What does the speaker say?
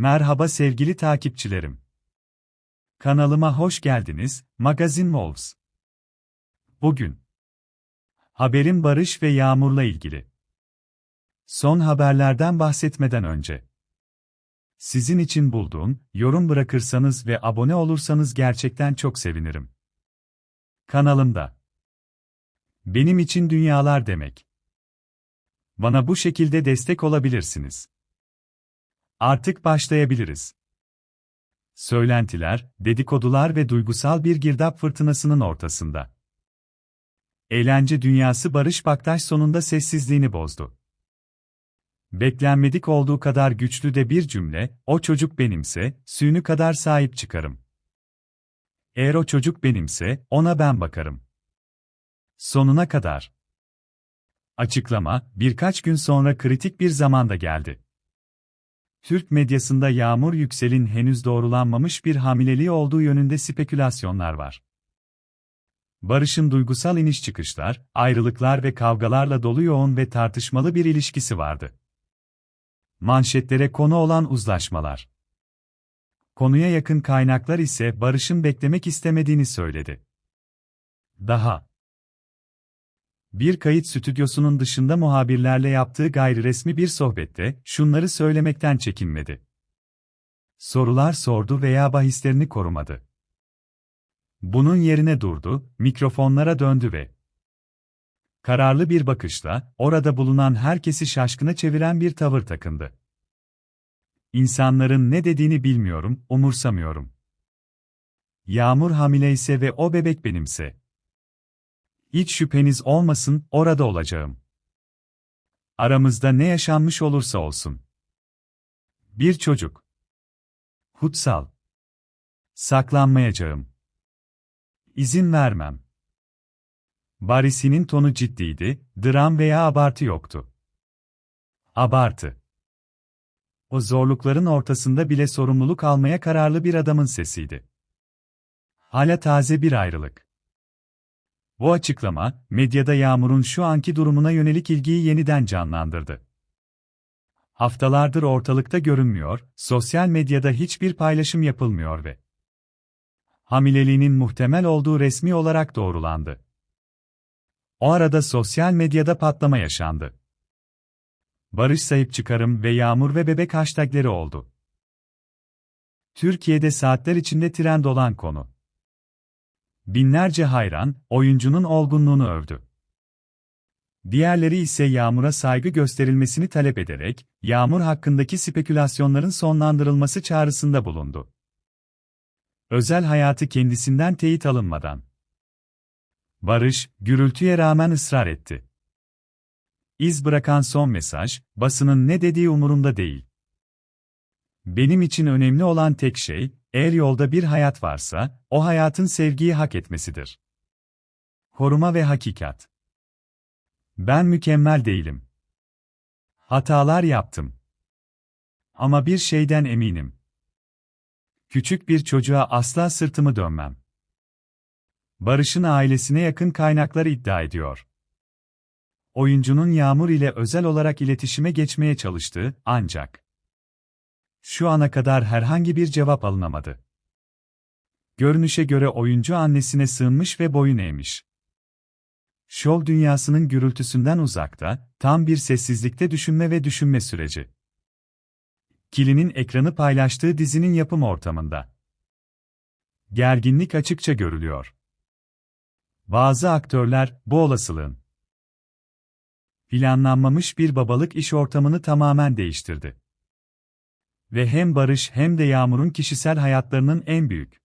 Merhaba sevgili takipçilerim. Kanalıma hoş geldiniz, Magazin Wolves. Bugün haberim Barış ve Yağmur'la ilgili. Son haberlerden bahsetmeden önce sizin için bulduğum, yorum bırakırsanız ve abone olursanız gerçekten çok sevinirim. Kanalımda benim için dünyalar demek. Bana bu şekilde destek olabilirsiniz. Artık başlayabiliriz. Söylentiler, dedikodular ve duygusal bir girdap fırtınasının ortasında. Eğlence dünyası Barış Baktaş sonunda sessizliğini bozdu. Beklenmedik olduğu kadar güçlü de bir cümle, o çocuk benimse, suyunu kadar sahip çıkarım. Eğer o çocuk benimse, ona ben bakarım. Sonuna kadar. Açıklama, birkaç gün sonra kritik bir zamanda geldi. Türk medyasında Yağmur Yüksel'in henüz doğrulanmamış bir hamileliği olduğu yönünde spekülasyonlar var. Barış'ın duygusal iniş çıkışlar, ayrılıklar ve kavgalarla dolu yoğun ve tartışmalı bir ilişkisi vardı. Manşetlere konu olan uzlaşmalar. Konuya yakın kaynaklar ise Barış'ın beklemek istemediğini söyledi. Daha bir kayıt stüdyosunun dışında muhabirlerle yaptığı gayriresmi bir sohbette şunları söylemekten çekinmedi. Sorular sordu veya bahislerini korumadı. Bunun yerine durdu, mikrofonlara döndü ve kararlı bir bakışla orada bulunan herkesi şaşkına çeviren bir tavır takındı. İnsanların ne dediğini bilmiyorum, umursamıyorum. Yağmur hamileyse ve o bebek benimse hiç şüpheniz olmasın, orada olacağım. Aramızda ne yaşanmış olursa olsun. Bir çocuk. Kutsal. Saklanmayacağım. İzin vermem. Barisi'nin tonu ciddiydi, dram veya abartı yoktu. Abartı. O zorlukların ortasında bile sorumluluk almaya kararlı bir adamın sesiydi. Hala taze bir ayrılık. Bu açıklama, medyada Yağmur'un şu anki durumuna yönelik ilgiyi yeniden canlandırdı. Haftalardır ortalıkta görünmüyor, sosyal medyada hiçbir paylaşım yapılmıyor ve hamileliğinin muhtemel olduğu resmi olarak doğrulandı. O arada sosyal medyada patlama yaşandı. Barış sayıp çıkarım ve Yağmur ve bebek hashtagleri oldu. Türkiye'de saatler içinde trend olan konu. Binlerce hayran, oyuncunun olgunluğunu övdü. Diğerleri ise Yağmur'a saygı gösterilmesini talep ederek, Yağmur hakkındaki spekülasyonların sonlandırılması çağrısında bulundu. Özel hayatı kendisinden teyit alınmadan. Barış, gürültüye rağmen ısrar etti. İz bırakan son mesaj, basının ne dediği umurumda değil. Benim için önemli olan tek şey, eğer yolda bir hayat varsa, o hayatın sevgiyi hak etmesidir. Koruma ve hakikat. Ben mükemmel değilim. Hatalar yaptım. Ama bir şeyden eminim. Küçük bir çocuğa asla sırtımı dönmem. Barış'ın ailesine yakın kaynaklar iddia ediyor. Oyuncunun Yağmur ile özel olarak iletişime geçmeye çalıştığı, ancak şu ana kadar herhangi bir cevap alınamadı. Görünüşe göre oyuncu annesine sığınmış ve boyun eğmiş. Şov dünyasının gürültüsünden uzakta, tam bir sessizlikte düşünme ve düşünme süreci. Kili'nin ekranı paylaştığı dizinin yapım ortamında. Gerginlik açıkça görülüyor. Bazı aktörler, bu olasılığın planlanmamış bir babalık iş ortamını tamamen değiştirdi. Ve hem Barış hem de Yağmur'un kişisel hayatlarının en büyük